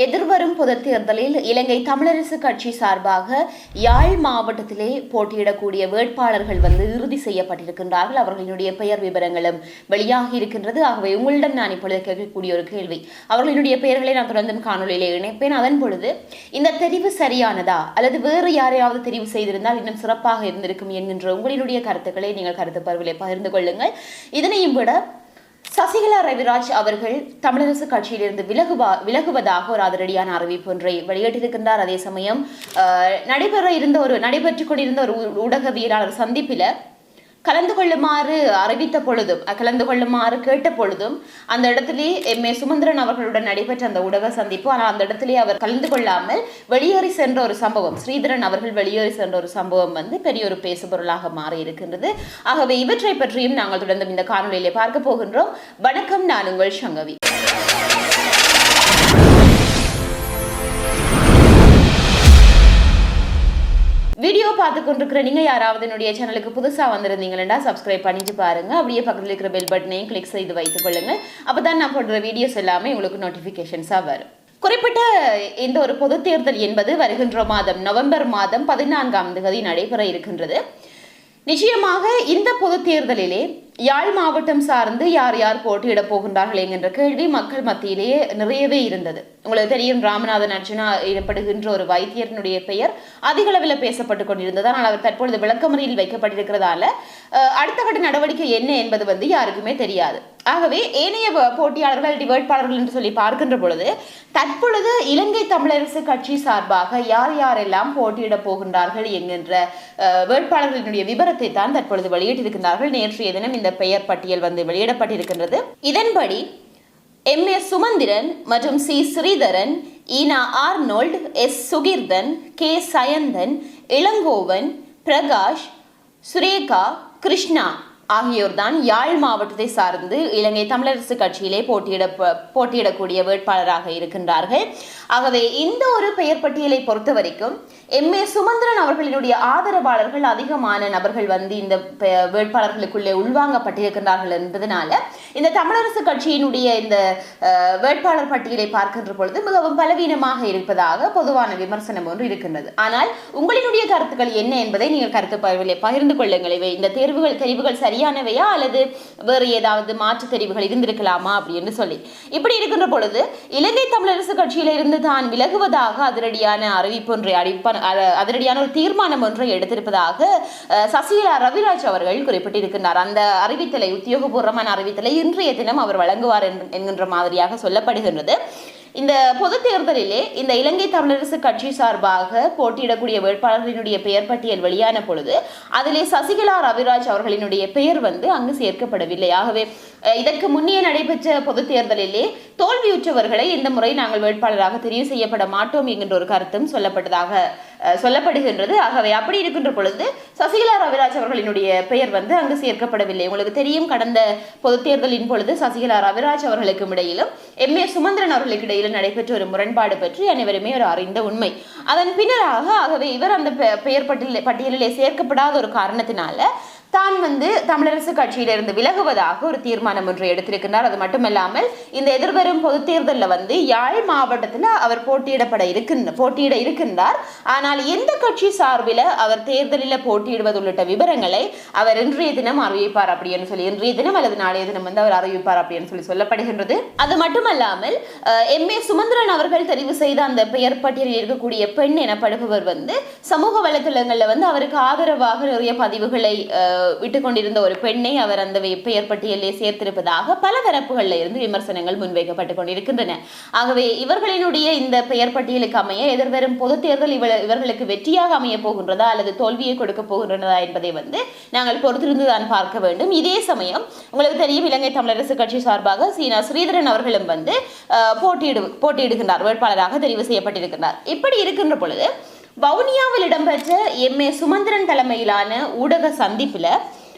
எதிர்வரும் பொதுத் தேர்தலில் இலங்கை தமிழரசு கட்சி சார்பாக யாழ் மாவட்டத்திலே போட்டியிடக்கூடிய வேட்பாளர்கள் வந்து இறுதி செய்யப்பட்டிருக்கின்றார்கள். அவர்களினுடைய பெயர் விவரங்களும் வெளியாகி இருக்கின்றது. ஆகவே உங்களிடம் நான் இப்பொழுது கேட்கக்கூடிய ஒரு கேள்வி. அவர்களினுடைய பெயர்களை நான் தொடர்ந்தும் காணொலியிலே இணைப்பேன். அதன் பொழுது இந்த தெரிவு சரியானதா? அல்லது வேறு யாரையாவது தெரிவு செய்திருந்தால் இன்னும் சிறப்பாக இருந்திருக்கும் என்கின்ற உங்களினுடைய கருத்துக்களை நீங்கள் கருத்து பருவிலே பகிர்ந்து கொள்ளுங்கள். இதனையும் விட சசிகலா ரவிராஜ் அவர்கள் தமிழரசு கட்சியிலிருந்து விலகுவா விலகுவதாக ஒரு அதிரடியான அறிவிப்பு ஒன்றை வெளியிட்டிருக்கின்றார். அதே சமயம் அஹ், நடைபெற இருந்த ஒரு நடைபெற்றுக் கொண்டிருந்த ஒரு ஊடகவியலாளர் சந்திப்பில கலந்து கொள்ளுமாறு அறிவித்த பொழுதும் கலந்து கொள்ளுமாறு கேட்ட பொழுதும் அந்த இடத்திலே எம். ஏ. சுமந்திரன் அவர்களுடன் நடைபெற்ற அந்த ஊடக சந்திப்பு ஆனால் அந்த இடத்திலே அவர் கலந்து கொள்ளாமல் வெளியேறி சென்ற ஒரு சம்பவம் ஸ்ரீதரன் அவர்கள் வெளியேறி சென்ற ஒரு சம்பவம் வந்து பெரிய ஒரு பேசுபொருளாக மாறி இருக்கின்றது ஆகவே இவற்றை பற்றியும் நாங்கள் தொடர்ந்து இந்த காணொலியிலே பார்க்க போகின்றோம். வணக்கம் நான் உங்கள் சங்கவி. வீடியோ பார்த்து கொண்டிருக்கிற நீங்கள் யாராவது என்னுடைய சேனலுக்கு புதுசாக வந்திருந்தீங்கன்னா சப்ஸ்கிரைப் பண்ணிட்டு பாருங்கள் அப்படியே பக்கத்தில் இருக்கிற பெல் பட்டனையும் கிளிக் செய்து வைத்துக் அப்போ தான் நான் போடுற வீடியோஸ் எல்லாமே உங்களுக்கு நோட்டிஃபிகேஷன்ஸாக வரும். குறிப்பிட்ட இந்த ஒரு பொது தேர்தல் என்பது வருகின்ற மாதம் நவம்பர் மாதம் பதினான்காம் தேதி நடைபெற இருக்கின்றது. நிச்சயமாக இந்த பொது தேர்தலிலே யாழ் மாவட்டம் சார்ந்து யார் யார் போட்டியிட போகின்றார்கள் என்கின்ற கேள்வி மக்கள் மத்தியிலேயே நிறையவே இருந்தது. உங்களுக்கு தெரியும் ராமநாதன் அர்ஜுனா எனப்படுகின்ற ஒரு வைத்தியரினுடைய பெயர் அதிக அளவில் பேசப்பட்டு கொண்டிருந்தது. ஆனால் அவர் தற்பொழுது விளக்கமறியில் வைக்கப்பட்டிருக்கிறதால அடுத்த கட்ட நடவடிக்கை என்ன என்பது வந்து யாருக்குமே தெரியாது. ஆகவே ஏனைய போட்டியாளர்கள் அல்லது வேட்பாளர்கள் என்று சொல்லி பார்க்கின்ற பொழுது தற்பொழுது இலங்கை தமிழரசு கட்சி சார்பாக யார் யாரெல்லாம் போட்டியிட போகின்றார்கள் என்கின்ற வேட்பாளர்களினுடைய விவரத்தை தான் தற்பொழுது வெளியிட்டிருக்கின்றார்கள். நேற்றைய தினம் இந்த பெயர் பட்டியல் வந்து வெளியிடப்பட்டிருக்கின்றது. இதன்படி எம். எஸ். சுமந்திரன் மற்றும் சி. ஸ்ரீதரன் ஈனா Arnold S. Sugeerthan K. Sayanthan Ilangovan Prakash Sureka Krishna ஆகியோர் தான் யாழ் மாவட்டத்தை சார்ந்து இலங்கை தமிழரசு கட்சியிலே போட்டியிட போட்டியிடக்கூடிய வேட்பாளராக இருக்கின்றார்கள். ஆகவே இந்த ஒரு பெயர் பட்டியலை பொறுத்த வரைக்கும் எம். ஏ. சுமந்திரன் அவர்களினுடைய ஆதரவாளர்கள் அதிகமான நபர்கள் வந்து இந்த வேட்பாளர்களுக்குள்ளே உள்வாங்கப்பட்டிருக்கின்றார்கள் என்பதனால இந்த தமிழரசு கட்சியினுடைய இந்த வேட்பாளர் பட்டியலை பார்க்கின்ற பொழுது மிகவும் பலவீனமாக இருப்பதாக பொதுவான விமர்சனம் ஒன்று இருக்கின்றது. ஆனால் உங்களினுடைய கருத்துக்கள் என்ன என்பதை நீங்கள் கருத்து பகிர்ந்து கொள்ளுங்கள். இவை இந்த தேர்வுகள் தெரிவுகள் சரியானவையா அல்லது வேறு ஏதாவது மாற்று தெரிவுகள் இருந்திருக்கலாமா அப்படின்னு சொல்லி. இப்படி இருக்கின்ற பொழுது இலங்கை தமிழரசு கட்சியில இருந்து தான் விலகுவதாக அதிரடியான அறிவிப்பு ஒன்றை அடிப்ப அதிரடியான ஒரு தீர்மானம் ஒன்றை எடுத்திருப்பதாக சசிகலா ரவிராஜ் அவர்கள் குறிப்பிட்டிருக்கின்றார். அந்த அறிவித்தலை உத்தியோகபூர்வமான அறிவித்தலை இன்றைய தினம் அவர் வழங்குவார் என்கின்ற மாதிரியாக சொல்லப்படுகின்றது. இந்த பொது தேர்தலிலே இந்த இலங்கை தமிழரசு கட்சி சார்பாக போட்டியிடக்கூடிய வேட்பாளர்களினுடைய பெயர் பட்டியல் வெளியான பொழுது அதிலே சசிகலா ரவிராஜ் அவர்களினுடைய பெயர் வந்து அங்கு சேர்க்கப்படவில்லை. ஆகவே இதற்கு முன்னே நடைபெற்ற பொது தேர்தலிலே தோல்வியுற்றவர்களை இந்த முறை நாங்கள் வேட்பாளராக தெரிவு செய்யப்பட மாட்டோம் என்கின்ற ஒரு கருத்தும் சொல்லப்பட்டதாக சொல்லப்படுகின்றது. ஆகவே அப்படி இருக்கின்ற பொழுது சசிகலா ரவிராஜ் அவர்களினுடைய பெயர் வந்து அங்கு சேர்க்கப்படவில்லை. உங்களுக்கு தெரியும் கடந்த பொது தேர்தலின் பொழுது சசிகலா ரவிராஜ் அவர்களுக்கும் இடையிலும் எம். ஏ. சுமந்திரன் அவர்களுக்கு இடையிலும் நடைபெற்ற ஒரு முரண்பாடு பற்றி அனைவருமே ஒரு அறிந்த உண்மை. அதன் பின்னராக ஆகவே இவர் அந்த பெ- பெயர் பட்டியலில் பட்டியலிலே சேர்க்கப்படாத ஒரு காரணத்தினால தான் வந்து தமிழரசு கட்சியிலிருந்து விலகுவதாக ஒரு தீர்மானம் ஒன்றை எடுத்திருக்கின்றார் அது மட்டுமல்லாமல் இந்த எதிர்வரும் பொது தேர்தலில் வந்து யாழ் மாவட்டத்தில் அவர் போட்டியிடப்பட இருக்கின்ற போட்டியிட இருக்கின்றார். ஆனால் எந்த கட்சி சார்பில் அவர் தேர்தலில் போட்டியிடுவது உள்ளிட்ட விவரங்களை அவர் இன்றைய தினம் அறிவிப்பார் அப்படின்னு சொல்லி இன்றைய தினம் அல்லது நாளைய தினம் வந்து அவர் அறிவிப்பார் அப்படின்னு சொல்லி சொல்லப்படுகின்றது. அது மட்டுமல்லாமல் எம். ஏ. சுமந்திரன் அவர்கள் தெரிவு செய்த அந்த பெயர் பட்டியலில் இருக்கக்கூடிய பெண் எனப்படுபவர் வந்து சமூக வலைத்தளங்களில் வந்து அவருக்கு ஆதரவாக நிறைய பதிவுகளை விட்டுக்கொண்டிருந்த ஒரு பெண்ணை அவர் அந்த பெயர் பட்டியலிலே சேர்த்திருப்பதாக பல தரப்புகளில் இருந்து விமர்சனங்கள் முன்வைக்கப்பட்டு கொண்டிருக்கின்றன. ஆகவே இவர்களினுடைய இந்த பெயர் பட்டியலுக்கு அமைய எதிர்வரும் பொது தேர்தல் இவர்களுக்கு வெற்றியாக அமைய போகின்றதா அல்லது தோல்வியை கொடுக்க போகின்றதா என்பதை வந்து நாங்கள் பொறுத்திருந்து தான் பார்க்க வேண்டும். இதே சமயம் உங்களுக்கு தெரியும் இலங்கை தமிழரசு கட்சி சார்பாக சீனா ஸ்ரீதரன் அவர்களும் வந்து போட்டியிடு போட்டியிடுகின்றார். வேட்பாளராக தெரிவு செய்யப்பட்டிருக்கிறார் இப்படி இருக்கின்ற பொழுது வவுனியாவில் இடம்பெற்ற எம். ஏ. சுமந்திரன் தலைமையிலான ஊடக சந்திப்பில்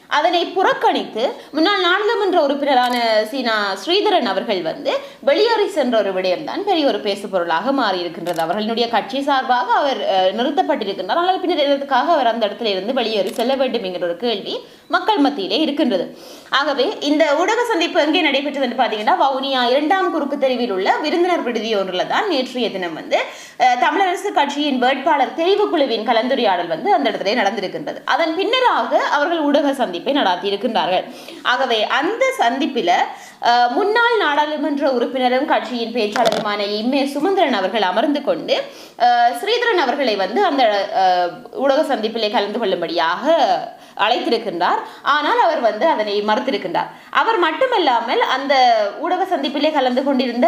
அதனை புறக்கணித்து முன்னாள் நாடாளுமன்ற உறுப்பினரான சீனா ஸ்ரீதரன் அவர்கள் வந்து வெளியேறி சென்ற ஒரு விடயம்தான் பெரிய ஒரு பேசுபொருளாக பொருளாக இருக்கின்றது அவர்களுடைய கட்சி சார்பாக அவர் நிறுத்தப்பட்டிருக்கின்றார். ஆனால் பின்னர் இதற்காக அவர் அந்த இடத்துல இருந்து வெளியேறி செல்ல வேண்டும் என்கிற ஒரு கேள்வி மக்கள் மத்தியிலே இருக்கின்றது. ஆகவே இந்த ஊடக சந்திப்பு எங்கே நடைபெற்றது என்று பார்த்தீங்கன்னா வவுனியா இரண்டாம் குறுக்கு தெருவில் உள்ள விருந்தினர் விடுதி ஒன்றில் தான் நேற்றைய தினம் வந்து தமிழரசு கட்சியின் வேட்பாளர் தெரிவு குழுவின் கலந்துரையாடல் வந்து அந்த இடத்திலே நடந்திருக்கின்றது. அதன் பின்னராக அவர்கள் ஊடக சந்திப்பை நடாத்தி இருக்கின்றார்கள் ஆகவே அந்த சந்திப்பில் முன்னாள் நாடாளுமன்ற உறுப்பினரும் கட்சியின் பேச்சாளருமான இம்மே சுமந்திரன் அவர்கள் அமர்ந்து கொண்டு ஸ்ரீதரன் அவர்களை வந்து அந்த ஊடக சந்திப்பிலே கலந்து கொள்ளும்படியாக அழைத்திருக்கின்றார். ஆனால் அவர் வந்து அதனை மறுத்திருக்கின்றார். அவர் மட்டுமல்லாமல் அந்த ஊடக சந்திப்பிலே கலந்து கொண்டிருந்த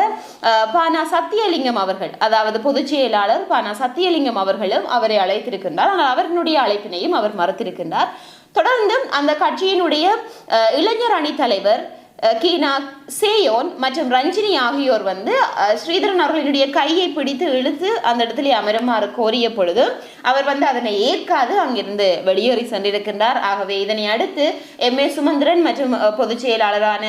பானா சத்தியலிங்கம் அவர்கள் அதாவது பொதுச் செயலாளர் பானா சத்தியலிங்கம் அவர்களும் அவரை அழைத்திருக்கின்றார். ஆனால் அவர்களுடைய அழைப்பினையும் அவர் மறுத்திருக்கின்றார். தொடர்ந்து அந்த கட்சியினுடைய இளைஞர் அணி தலைவர் கீனா சேயோன் மற்றும் ரஞ்சினி ஆகியோர் வந்து ஸ்ரீதரன் அவர்களினுடைய கையை பிடித்து இழுத்து அந்த இடத்திலே அமருமாறு கோரிய பொழுது அவர் வந்து அதனை ஏற்காது அங்கிருந்து வெளியேறி சென்றிருக்கின்றார். ஆகவே இதனை அடுத்து எம். ஏ. சுமந்திரன் மற்றும் பொதுச் செயலாளரான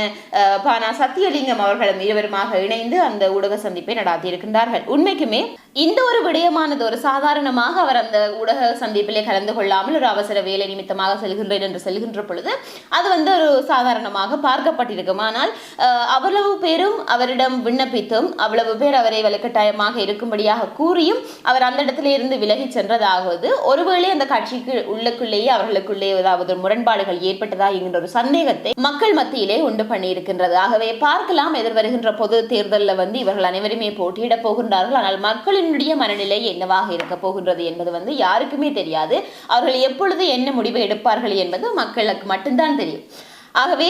பானா சத்தியலிங்கம் அவர்களும் இருவருமாக இணைந்து அந்த ஊடக சந்திப்பை நடாத்தியிருக்கின்றார்கள். உண்மைக்குமே இந்த ஒரு விடயமானது ஒரு சாதாரணமாக அவர் அந்த ஊடக சந்திப்பிலே கலந்து கொள்ளாமல் ஒரு அவசர வேலை நிமித்தமாக செல்கின்றேன் என்று செல்கின்ற பொழுது அது வந்து ஒரு சாதாரணமாக பார்க்கப்பட்டிருக்கும். ஆனால் அவ்வளவு பேரும் அவரிடம் விண்ணப்பித்தும் அவ்வளவு பேர் அவரை வலுக்கட்டாயமாக இருக்கும்படியாக கூறியும் அவர் அந்த இடத்திலே இருந்து விலகி சென்றதாவது ஒருவேளை அந்த கட்சிக்கு உள்ளுக்குள்ளேயே அவர்களுக்குள்ளே ஏதாவது முரண்பாடுகள் ஏற்பட்டதா என்கின்ற ஒரு சந்தேகத்தை மக்கள் மத்தியிலே உண்டு பண்ணியிருக்கின்றது. ஆகவே பார்க்கலாம் எதிர்வருகின்ற பொது தேர்தலில் வந்து இவர்கள் அனைவருமே போட்டியிடப் போகின்றார்கள். ஆனால் மக்களின் மக்களினுடைய மனநிலை என்னவாக இருக்க போகின்றது என்பது வந்து யாருக்குமே தெரியாது. அவர்கள் எப்பொழுது என்ன முடிவு எடுப்பார்கள் என்பது மக்களுக்கு மட்டும்தான் தெரியும். ஆகவே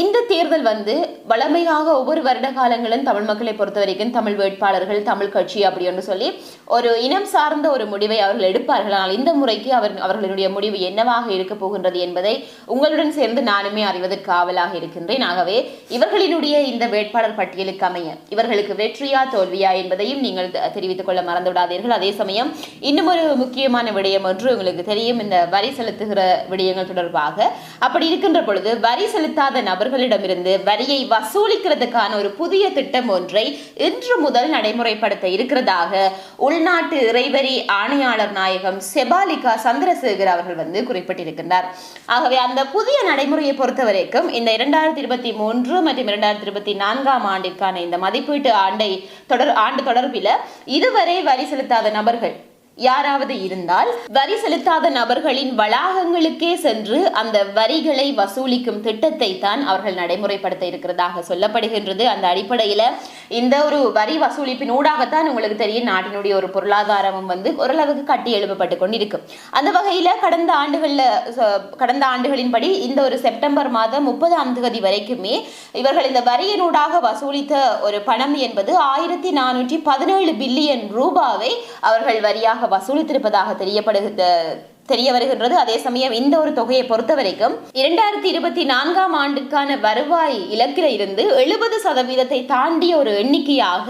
இந்த தேர்தல் வந்து வளமையாக ஒவ்வொரு வருட காலங்களும் தமிழ் மக்களை பொறுத்த வரைக்கும் தமிழ் வேட்பாளர்கள் தமிழ் கட்சி அப்படின்னு சொல்லி ஒரு இனம் சார்ந்த ஒரு முடிவை அவர்கள் எடுப்பார்கள். ஆனால் இந்த முறைக்கு அவர் அவர்களுடைய முடிவு என்னவாக இருக்க போகின்றது என்பதை உங்களுடன் சேர்ந்து நானுமே அறிவதற்கு ஆவலாக இருக்கின்றேன். ஆகவே இவர்களினுடைய இந்த வேட்பாளர் பட்டியலுக்கு அமைய இவர்களுக்கு வெற்றியா தோல்வியா என்பதையும் நீங்கள் தெரிவித்துக் கொள்ள மறந்து விடாதீர்கள் அதே சமயம் இன்னும் ஒரு முக்கியமான விடயம் ஒன்று உங்களுக்கு தெரியும். இந்த வரி செலுத்துகிற விடயங்கள் தொடர்பாக. அப்படி இருக்கின்ற பொழுது வரி செலுத்தாத நபர்களிடமிருந்து வரியை வசூலிக்கிறதுக்கான ஒரு புதிய திட்டம் ஒன்றை இன்று முதல் நடைமுறைப்படுத்த இருக்கிறதாக உள்நாட்டு இறைவரி ஆணையாளர் நாயகம் செபாலிகா சந்திரசேகர் அவர்கள் வந்து குறிப்பிட்டிருக்கின்றார். ஆகவே அந்த புதிய நடைமுறையை பொறுத்த வரைக்கும் இந்த இரண்டாயிரத்தி இருபத்தி மூன்று மற்றும் இரண்டாயிரத்தி இருபத்தி நான்காம் ஆண்டிற்கான இந்த மதிப்பீட்டு ஆண்டை தொடர் ஆண்டு தொடர்பில் இதுவரை வரி செலுத்தாத நபர்கள் யாராவது இருந்தால் வரி செலுத்தாத நபர்களின் வளாகங்களுக்கே சென்று அந்த வரிகளை வசூலிக்கும் திட்டத்தை தான் அவர்கள் நடைமுறைப்படுத்த இருக்கிறதாக சொல்லப்படுகின்றது. அந்த அடிப்படையில இந்த ஒரு வரி வசூலிப்பின் ஊடாகத்தான் உங்களுக்கு தெரியும். நாட்டினுடைய ஒரு பொருளாதாரமும் வந்து ஓரளவுக்கு கட்டி எழுப்பப்பட்டு கொண்டிருக்கும் அந்த வகையில கடந்த ஆண்டுகள்ல கடந்த ஆண்டுகளின்படி இந்த ஒரு செப்டம்பர் மாதம் முப்பதாம் தேதி வரைக்குமே இவர்கள் இந்த வரியினூடாக வசூலித்த ஒரு பணம் என்பது ஆயிரத்தி நானூற்றி பதினேழு பில்லியன் ரூபாவை அவர்கள் வரியாக வசூலித்திருப்பதாக தெரியப்படுகிறது. தெரிய வருகின்றது அதே சமயம் இந்த ஒரு தொகையை பொறுத்த வரைக்கும் இரண்டாயிரத்தி இருபத்தி நான்காம் ஆண்டுக்கான வருவாய் இலக்கில் இருந்து எழுபது சதவீதத்தை தாண்டிய ஒரு எண்ணிக்கையாக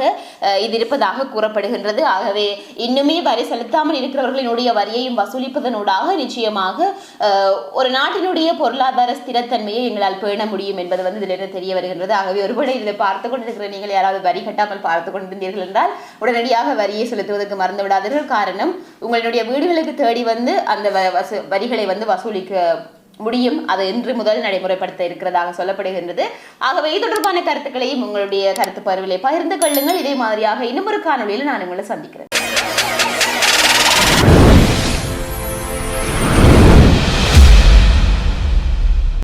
இது இருப்பதாக கூறப்படுகின்றது. ஆகவே இன்னுமே வரி செலுத்தாமல் இருக்கிறவர்களினுடைய வரியையும் வசூலிப்பதனூடாக நிச்சயமாக ஒரு நாட்டினுடைய பொருளாதார ஸ்திரத்தன்மையை எங்களால் பேண முடியும் என்பது வந்து இதிலிருந்து தெரிய வருகின்றது ஆகவே ஒருவேளை இதில் பார்த்து கொண்டிருக்கிற நீங்கள் யாராவது வரி கட்டாமல் பார்த்து கொண்டிருந்தீர்கள் என்றால் உடனடியாக வரியை செலுத்துவதற்கு மறந்து விடாதீர்கள் காரணம் உங்களுடைய வீடுகளுக்கு தேடி வந்து அந்த வ- வசு வரிகளை வந்து வசூலிக்க முடியும். அது இன்று முதல் நடைமுறைப்படுத்த இருக்கிறதாக சொல்லப்படுகின்றது. ஆகவே இது தொடர்பான கருத்துக்களையும் உங்களுடைய கருத்து பருவிலே பகிர்ந்து கொள்ளுங்கள். இதே மாதிரியாக இன்னும் ஒரு காணொலியில் நான் உங்களை சந்திக்கிறேன்.